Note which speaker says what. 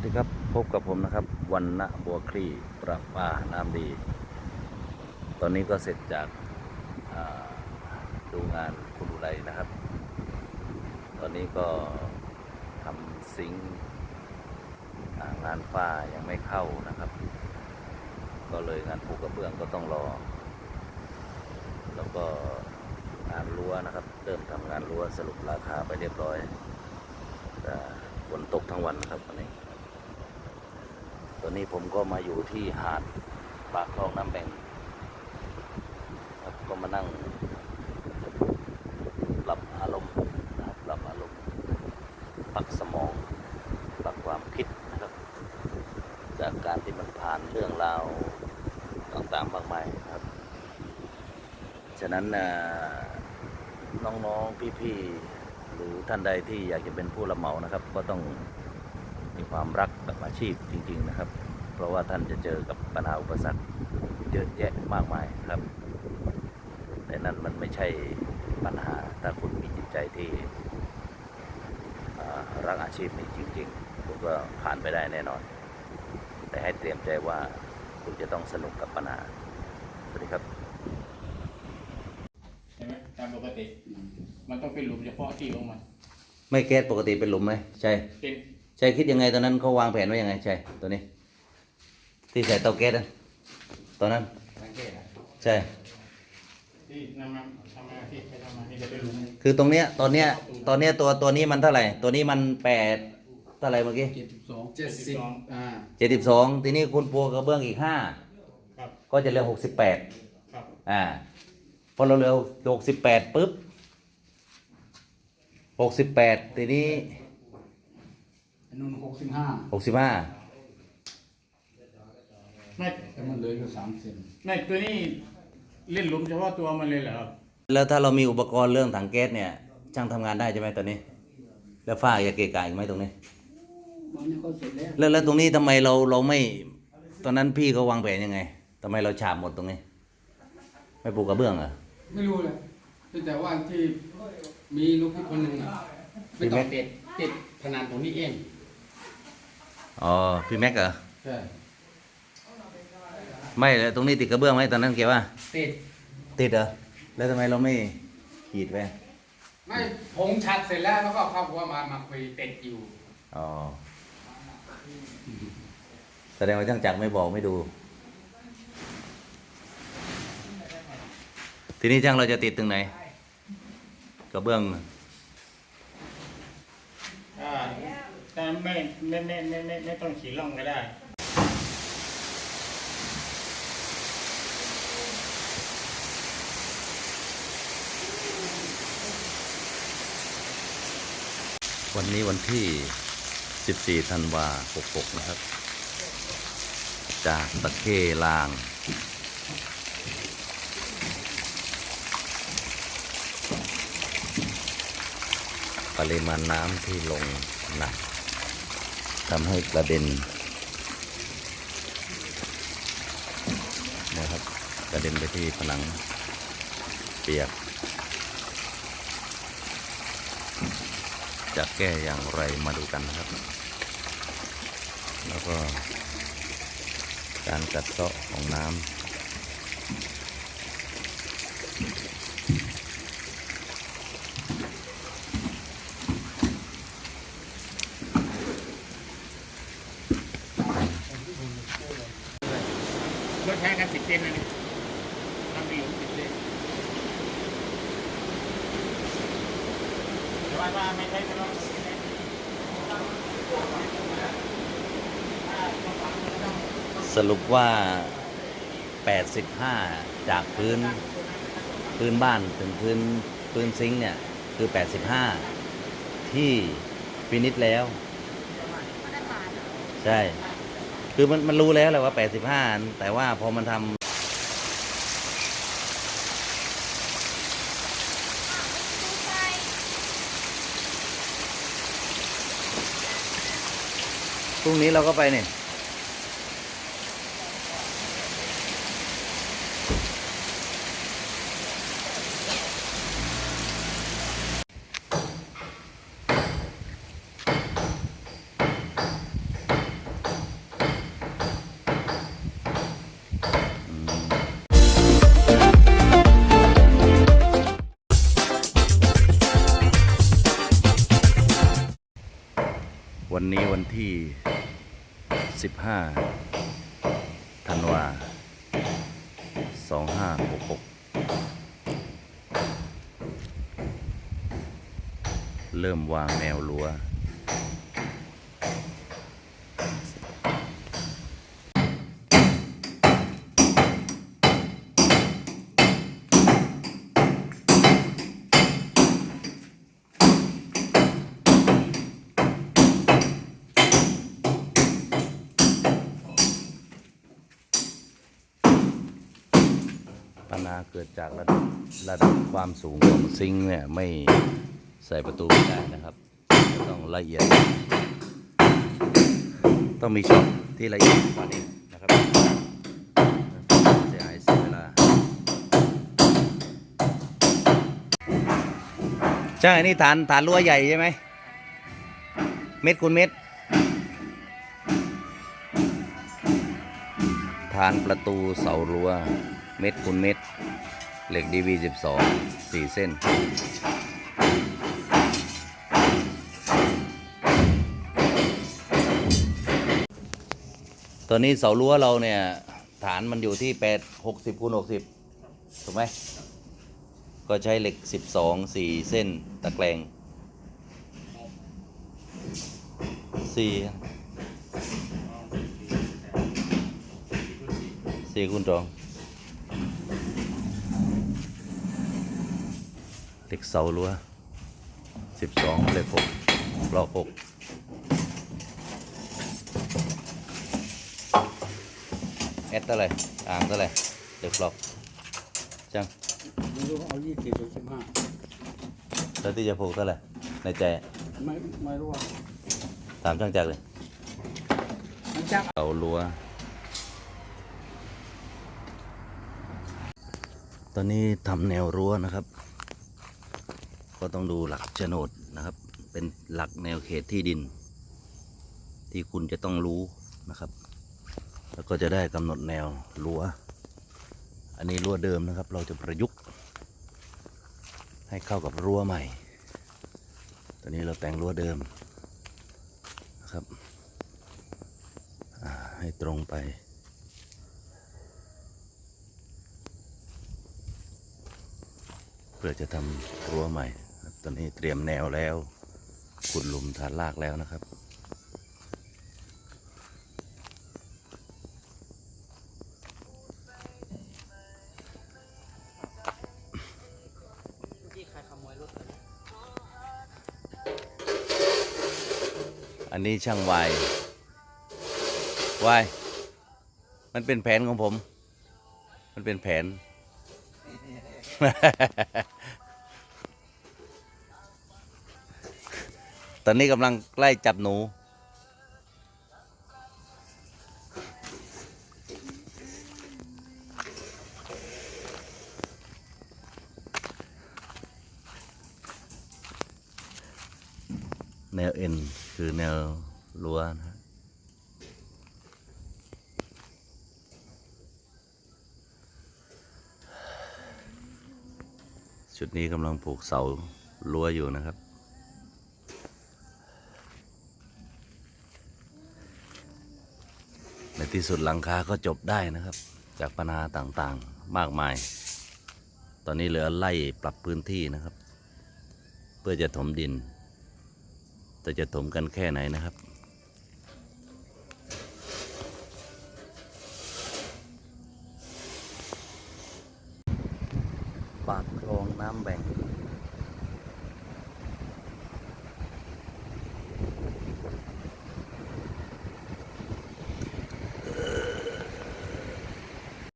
Speaker 1: วัสดีครับพบกับผมนะครับวันณบัวคลี่ประปาน้ำดี ตอนนี้ก็เสร็จจากาดูงานคุณอุไรนะครับ ตอนนี้ก็ทำซิงงานฝ้ายังไม่เข้านะครับ ก็เลยงานปูกระเบื้องก็ต้องรอ แล้วก็งานรั้วนะครับ เริ่มทำงานรั้วสรุปราคาไปเรียบร้อยแต่ฝนตกทั้งวันนะครับวันนี้ ตอนนี้ผมก็มาอยู่ที่หาดปากคลองน้ำแบ่งครับก็มานั่งปรับอารมณ์นะครับปรับอารมณ์ปรับสมองปรับความคิดนะครับ จากการที่มันผ่านเรื่องราวต่างๆมากมายนะครับ ฉะนั้นน้องๆพี่ๆหรือท่านใดที่อยากจะเป็นผู้รับเหมานะครับ ก็ต้อง มีความรักกับอาชีพจริง ๆนะครับ เพราะว่าท่านจะเจอกับปัญหาอุปสรรคเยอะแยะมากมายครับ แต่นั้นมันไม่ใช่ปัญหาถ้าคุณมีจิตใจที่อ่ารักอาชีพนี้จริง ๆ คุณก็ผ่านไปได้แน่นอน แต่ให้เตรียมใจว่าคุณจะต้องสนุกกับปัญหาสวัสดีครับ
Speaker 2: ใช่ไหมตามปกติ มันต้องเป็นหลุมเฉพาะที่ของมัน
Speaker 1: ไม่แก๊สปกติเป็นหลุมไหมใช่
Speaker 2: เป็น
Speaker 1: ใช่คิดยังไงตอนนั้นเขาวางแผนไว้ยังไงใช่ตัวนี้ ที่ใส่เตาแก๊สนั้นตอนนั้น
Speaker 2: สังเกตอะ
Speaker 1: ใช่
Speaker 2: ที่นำมาทำมาที่ไปทำมานี่จะเป็นหลุม
Speaker 1: คือตรงเนี้ยตอนเนี้ยตอนเนี้ยตัวตัวนี้มันเท่าไหร่ ตัวนี้มันแปดเท่าไหร่เมื่อกี้
Speaker 2: เจ็ดสิบสอง
Speaker 3: เจ็ดสิบอ่า
Speaker 1: เจ็ดสิบสองทีนี้คุณปัวกระเบื้องอีกห้า
Speaker 2: ครับ
Speaker 1: ก็จะเหลือหกสิบแปด
Speaker 2: ครับ
Speaker 1: อ่าพอเราเหลือหกสิบแปดปุ๊บหกสิบแปดทีนี้
Speaker 3: อันนู้นหกสิบห้า
Speaker 1: หกสิบห้า
Speaker 2: ไม่
Speaker 3: แต่มันเหลืออยู่สามเซน
Speaker 2: ไม่ตัวนี้เล่นหลุมเฉพาะตัวมันเลยเหรอครับ
Speaker 1: แล้วถ้าเรามีอุปกรณ์เรื่องถังแก๊สเนี่ยช่างทำงานได้ใช่ไหมตอนนี้ แล้วฝ้าจะเกะกะอีกไหมตรงนี้
Speaker 3: มันนี่ก็เสร็จแล้ว
Speaker 1: แล้วแล้วตรงนี้ทำไมเราเราไม่ ตอนนั้นพี่เขาวางแผนยังไงทำไมเราฉาบหมดตรงนี้ ไม่ปูกระเบื้องเหรอ
Speaker 3: ไม่รู้เลยแต่ว่าที่มีลูกพี่คนหนึ่งอะไม่ต้องติดติดพนันตรงนี้เอง
Speaker 1: อ๋อพี่แม็กเหรอ
Speaker 3: ใช่
Speaker 1: ไม่แล้วตรงนี้ติดกระเบื้องไหมตอนนั้นเกี่ยวว่า
Speaker 3: ติด
Speaker 1: ติดเหรอแล้วทำไมเราไม่ขีดไว้
Speaker 3: ไม่ผมชัดเสร็จแล้วแล้วก็เข้าหัวมามาคุยติดอยู่
Speaker 1: อ๋อแสดงว่าช่างจักรไม่บอกไม่ดู ทีนี้ช่างเราจะติดตรงไหนกระเบื้อง
Speaker 2: อ่า แต่ไม่ไม่ไม่ไม่ไม่ไม่ต้องขีดร่องก็ได้
Speaker 1: วันนี้วันที่ 14 ธันวา66 นะครับ จากตะเข้ลาง ปริมาณน้ำที่ลงหนัก ทำให้กระเด็นนะครับกระเด็นไปที่ผนังเปียก จะแก้อย่างไรมาดูกันนะครับ แล้วก็การกัดเซาะของน้ำ
Speaker 2: รถใช้กันสิบเซนนะนี่ทำเป็นหลุมสิบเซนแต่ว่าว่าไม่ใช่ไม่ต้อง
Speaker 1: สรุปว่า 85 จากพื้นพื้นบ้านถึงพื้นพื้นซิงเนี่ย คือ 85 ที่ฟินิชแล้ว ใช่ คือมันมันรู้แล้วแหละว่า 85 แต่ว่าพอมันทำ พรุ่งนี้เราก็ไปเนี่ยวันนี้วันที่ 15ธันวา2566 เริ่มวางแนวรั้ว ปัญหาเกิดจากระดับระดับความสูงของซิงค์เนี่ยไม่ใส่ประตูไม่ได้นะครับ ต้องละเอียด ต้องมีช็อตที่ละเอียดกว่านี้นะครับเสียหายเสียเวลาใช่นี่ฐานฐานรั้วใหญ่ใช่ไหมเม็ดคูณเม็ดฐานประตูเสารั้ว เม็ดคูณเม็ด เหล็ก DV12 สี่เส้น ตอนนี้เสารั้วเราเนี่ย ฐานมันอยู่ที่แปดหกสิบคูณหกสิบถูกไหม ก็ใช้เหล็กสิบสองสี่เส้นตะแกรงสี่สี่คูณสอง เหล็กเสารั้วสิบสองเหล็กหกปลอกหกเอสเท่าไหร่อ่างเท่าไหร่เดี๋ยวฟลอกจัง
Speaker 3: ไม่รู้เอายี่สิบหรือสิบห้า
Speaker 1: แล้วที่จะผูกเท่าไหร่ในใจ
Speaker 3: ไม่ไม่รู้ว่า
Speaker 1: ถามช่างจักรเลย
Speaker 3: มันจัก
Speaker 1: เสารั้วตอนนี้ทำแนวรั้วนะครับ ก็ต้องดูหลักโฉนดนะครับ เป็นหลักแนวเขตที่ดิน ที่คุณจะต้องรู้นะครับ แล้วก็จะได้กำหนดแนวรั้ว อันนี้รั้วเดิมนะครับ เราจะประยุกต์ ให้เข้ากับรั้วใหม่ ตอนนี้เราแต่งรั้วเดิมนะครับให้ตรงไปเพื่อจะทำรั้วใหม่ ตอนนี้เตรียมแนวแล้วขุดหลุมฐานรากแล้วนะครับ
Speaker 3: ที่ใครขโมยรถ
Speaker 1: อันนี้ช่างวายวาย มันเป็นแผนของผม มันเป็นแผน อนนี้กำลังใกล้จับหนู แนวเอ็นคือแนวรั้วนะฮะชุดนี้กำลังปลูกเสารั้วอยู่นะครับ ในที่สุดหลังคาก็จบได้นะครับ จากปัญหาต่างๆมากมาย ตอนนี้เหลือไล่ปรับพื้นที่นะครับ เพื่อจะถมดิน แต่จะถมกันแค่ไหนนะครับปากคลองน้ำแบ่ง